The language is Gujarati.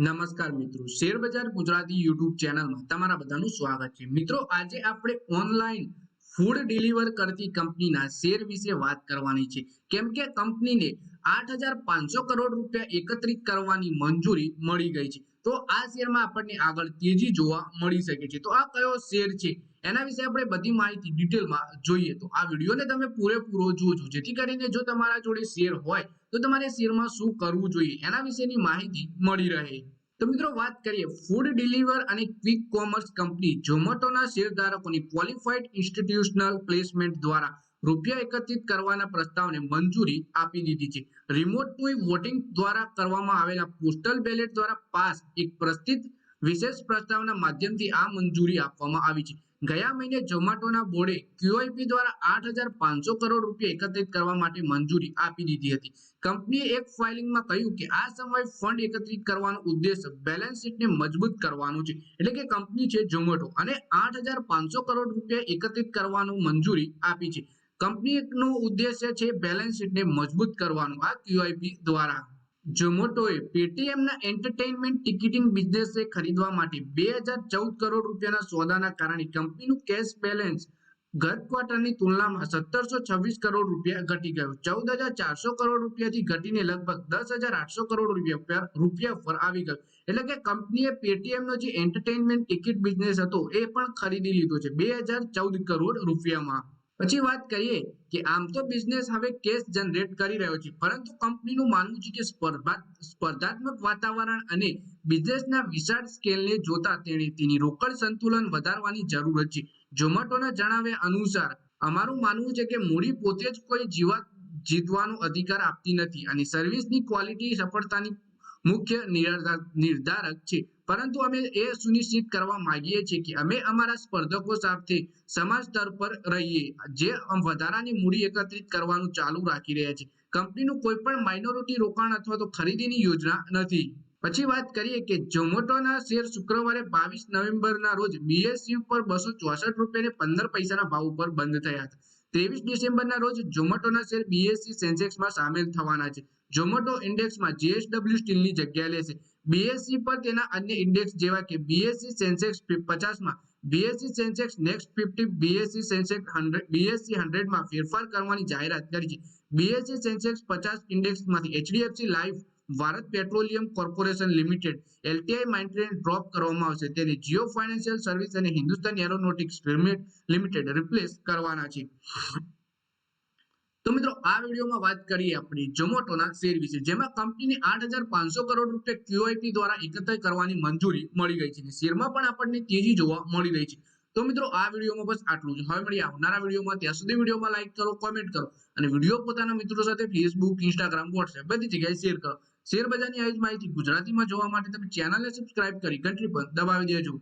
નમસ્કાર મિત્રો. શેર બજાર ગુજરાતી યુટ્યુબ ચેનલમાં તમારા બધાનું સ્વાગત છે. મિત્રો, આજે આપણે ઓનલાઈન ફૂડ ડિલિવર કરતી કંપનીના શેર વિશે વાત કરવાની છે. કેમ કે કંપનીને આઠ હજાર પાંચસો કરોડ રૂપિયા એકત્રિત કરવાની મંજૂરી મળી ગઈ છે. તો આ શેરમાં આપણને આગળ તેજી જોવા મળી શકે છે. તો આ કયો શેર છે? એના વિશે આપણે બધી માહિતી ડિટેલમાં જોઈએ. તો આ વિડીયોને તમે પૂરેપૂરો જોજો. જેથી કરીને જો તમારા જોડે શેર હોય, તો તમારે શેરમાં શું કરવું જોઈએ? એના વિશેની માહિતી મળી રહે. તો મિત્રો વાત કરીએ ફૂડ ડિલિવર અને ક્વિક કોમર્સ કંપની ઝોમેટોના શેરધારકોની ક્વોલિફાઈડ ઇન્સ્ટિટ્યુશનલ પ્લેસમેન્ટ દ્વારા રૂપિયા એકત્રિત કરવાના પ્રસ્તાવને મંજૂરી આપી દીધી છે. રિમોટ ટુ વોટિંગ દ્વારા કરવામાં આવેલા પોસ્ટલ બેલેટ દ્વારા પાસ એક પ્રસ્તુત વિશેષ પ્રસ્તાવના માધ્યમથી આ મંજૂરી આપવામાં આવી છે. ગયા મહિને ઝોમેટોના બોર્ડે ક્યુઆઈપી દ્વારા આઠ હજાર પાંચસો કરોડ રૂપિયા એકત્રિત કરવા માટે મંજૂરી આપી દીધી હતી. કંપનીએ એક ફાઇલિંગમાં કહ્યું કે આ સમયે ફંડ એકત્રિત કરવાનો ઉદ્દેશ બેલેન્સ શીટને મજબૂત કરવાનું છે. એટલે કે કંપની છે ઝોમેટો અને આઠ હજાર પાંચસો કરોડ રૂપિયા એકત્રિત કરવાનું મંજૂરી આપી છે. કંપનીનો ઉદ્દેશ્ય છે બેલેન્સ શીટને મજબૂત કરવાનું આ ક્યુઆઈપી દ્વારા. ઝોમેટોએ પેટીએમના એન્ટરટેઇનમેન્ટ ટિકિટિંગ બિઝનેસને ખરીદવા માટે બે હજાર ચૌદ કરોડ રૂપિયાના સોદાના કારણે કંપનીનું કેશ બેલેન્સ ગત ક્વાર્ટરની તુલનામાં સત્તરસો છવ્વીસ કરોડ રૂપિયા ઘટી ગયું. ચૌદ હજાર ચારસો કરોડ રૂપિયાથી ઘટીને લગભગ દસ હજાર આઠસો કરોડ રૂપિયા રૂપિયા પર આવી ગયું. એટલે કે કંપનીએ પેટીએમનો જે એન્ટરટેઇનમેન્ટ ટિકિટ બિઝનેસ હતો એ પણ ખરીદી લીધો છે. બે હજાર ચૌદ કરોડ રૂપિયામાં. પછી વાત કરીએ કે આમ તો બિઝનેસ હવે કેશ જનરેટ કરી રહ્યો છે, પરંતુ કંપનીનું માનવું છે કે સ્પર્ધાત્મક વાતાવરણ અને બિઝનેસના વિશાળ સ્કેલને જોતા તેણે તેની રોકડ સંતુલન વધારવાની જરૂર છે. ઝોમેટોના જણાવ્યા અનુસાર, અમારું માનવું છે કે મૂડી પોતે જ કોઈ જીવત જીતવાનો અધિકાર આપતી નથી અને સર્વિસની ક્વોલિટી સફળતાની મુખ્ય નિર્ધારક છે. પરંતુ અમે એ સુનિશ્ચિત કરવા માંગીએ છીએ કે અમે અમારા સ્પર્ધકો સાથે સમાજ સ્તર પર રહીએ, જે વધારાની મૂડી એકત્રિત કરવાનું ચાલુ રાખી રહ્યા છે. કંપનીનું કોઈ પણ માઇનોરિટી રોકાણ અથવા તો ખરીદીની યોજના નથી. પછી વાત કરીએ કે ઝોમેટોના શેર શુક્રવારે બાવીસ નવેમ્બરના રોજ બીએસસી ઉપર બસો ચોસઠ રૂપિયા પંદર પૈસાના ભાવ ઉપર બંધ થયા હતા. ત્રેવીસ ડિસેમ્બરના રોજ ઝોમેટોના શેર બીએસસી સેન્સેક્સમાં સામેલ થવાના છે. ઝોમેટો ઇન્ડેક્સમાં જીએસડબલ્યુ સ્ટીલની જગ્યા લેશે બીએસસી પર તેના અન્ય ઇન્ડેક્સ જેવા કે BSC Sensex પચાસમાં BSC Sensex next fifty BSC Sensex hundred BSC હંડ્રેડમાં ફેરફાર કરવાની જાહેરાત કરી છે. બીએસસી સેન્સેક્સ પચાસ ઇન્ડેક્સમાંથી HDFC life Bharat petroleum corporation limited LTI Mindtree drop કરવામાં આવશે. તેને જીઓ ફાઇનાન્શિયલ સર્વિસ અને હિન્દુસ્તાન એરોનોટિક્સ લિમિટેડ રિપ્લેસ કરવાના છે. આ વિડીયોમાં વાત કરીએ આપણે ઝોમેટોના શેર વિશે, જેમાં કંપનીને આઠ હજાર પાંચસો કરોડ રૂપિયા ક્યુઆઈપી દ્વારા એકત્ર કરવાની મંજૂરી મળી ગઈ છે શેરમાં પણ આપણને તેજી જોવા મળી રહી છે. તો મિત્રો, આ વિડીયોમાં બસ આટલું જ. હવે મળીએ આવનારા વિડીયોમાં. ત્યાં સુધી વિડીયોમાં લાઈક કરો કોમેન્ટ કરો અને વીડિયો પોતાના મિત્રો સાથે ફેસબુક ઇન્સ્ટાગ્રામ વોટ્સએપ બધી જગ્યાએ શેર કરો. શેર બજારની આવી માહિતી ગુજરાતીમાં જોવા માટે તમે ચેનલને સબસ્ક્રાઇબ કરી ઘંટડી પર દબાવી દેજો.